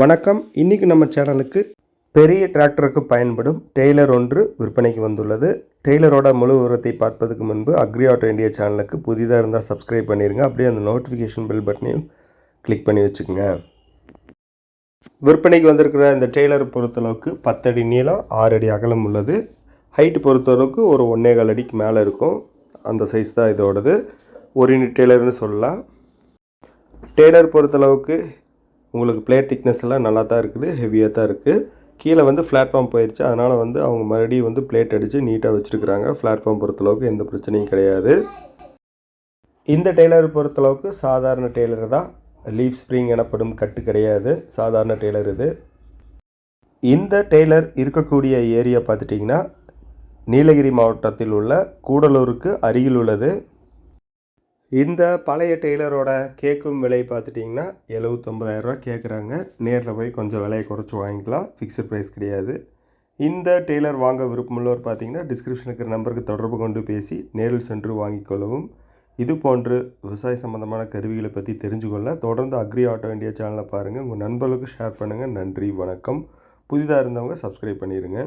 வணக்கம். இன்றைக்கி நம்ம சேனலுக்கு பெரிய டிராக்டருக்கு பயன்படும் டெய்லர் ஒன்று விற்பனைக்கு வந்துள்ளது. டெய்லரோட முழு விவரத்தை பார்ப்பதற்கு முன்பு அக்ரி ஆட்டோ இந்தியா சேனலுக்கு புதிதாக இருந்தால் சப்ஸ்கிரைப் பண்ணிடுங்க அப்படியே அந்த நோட்டிஃபிகேஷன் பெல் பட்டனையும் கிளிக் பண்ணி வச்சுக்கோங்க. விற்பனைக்கு வந்திருக்கிற இந்த டெய்லர் பொறுத்தளவுக்கு பத்தடி நீளம் ஆறு அடி அகலம் உள்ளது. ஹைட் பொறுத்தளவுக்கு ஒரு ஒன்றேகால் அடிக்கு மேலே இருக்கும். அந்த சைஸ் தான் இதோடது. ஒரு யூனிட் டெய்லர்னு சொல்லலாம். டெய்லர் பொறுத்தளவுக்கு உங்களுக்கு பிளேட் திக்னஸ் எல்லாம் நல்லா தான் இருக்குது ஹெவியாக தான் இருக்குது கீழே வந்து பிளாட்ஃபார்ம் போயிடுச்சு அதனால் வந்து அவங்க மறுபடியும் வந்து பிளேட் அடித்து நீட்டாக வச்சுருக்குறாங்க. பிளாட்ஃபார்ம் பொறுத்தளவுக்கு எந்த பிரச்சனையும் கிடையாது. இந்த டெய்லர் பொறுத்தளவுக்கு சாதாரண டெய்லர் தான். லீஃப் ஸ்ப்ரிங் எனப்படும் கட்டு கிடையாது. சாதாரண டெய்லர் இது. இந்த டெய்லர் இருக்கக்கூடிய ஏரியா பார்த்துட்டிங்கன்னா நீலகிரி மாவட்டத்தில் உள்ள கூடலூருக்கு அருகில் உள்ளது. இந்த பழைய டெய்லரோட கேக்கும் விலை பார்த்துட்டிங்கன்னா எழுபத்தொம்பதாயிரரூவா கேட்குறாங்க. நேரில் போய் கொஞ்சம் விலையை குறைச்சி வாங்கிக்கலாம். ஃபிக்ஸட் ப்ரைஸ் கிடையாது. இந்த டெய்லர் வாங்க விருப்பமுள்ளவர் பார்த்தீங்கன்னா டிஸ்கிரிப்ஷனுக்கு இருக்கிற நம்பருக்கு தொடர்பு கொண்டு பேசி நேரில் சென்று வாங்கிக் கொள்ளவும். இது போன்று விவசாய சம்பந்தமான கருவிகளை பற்றி தெரிஞ்சுக்கொள்ள தொடர்ந்து அக்ரி ஆட்டோ இண்டியா சேனலை பாருங்கள் உங்கள் நண்பர்களுக்கு ஷேர் பண்ணுங்கள் நன்றி வணக்கம். புதிதாக இருந்தவங்க சப்ஸ்கிரைப் பண்ணிடுங்க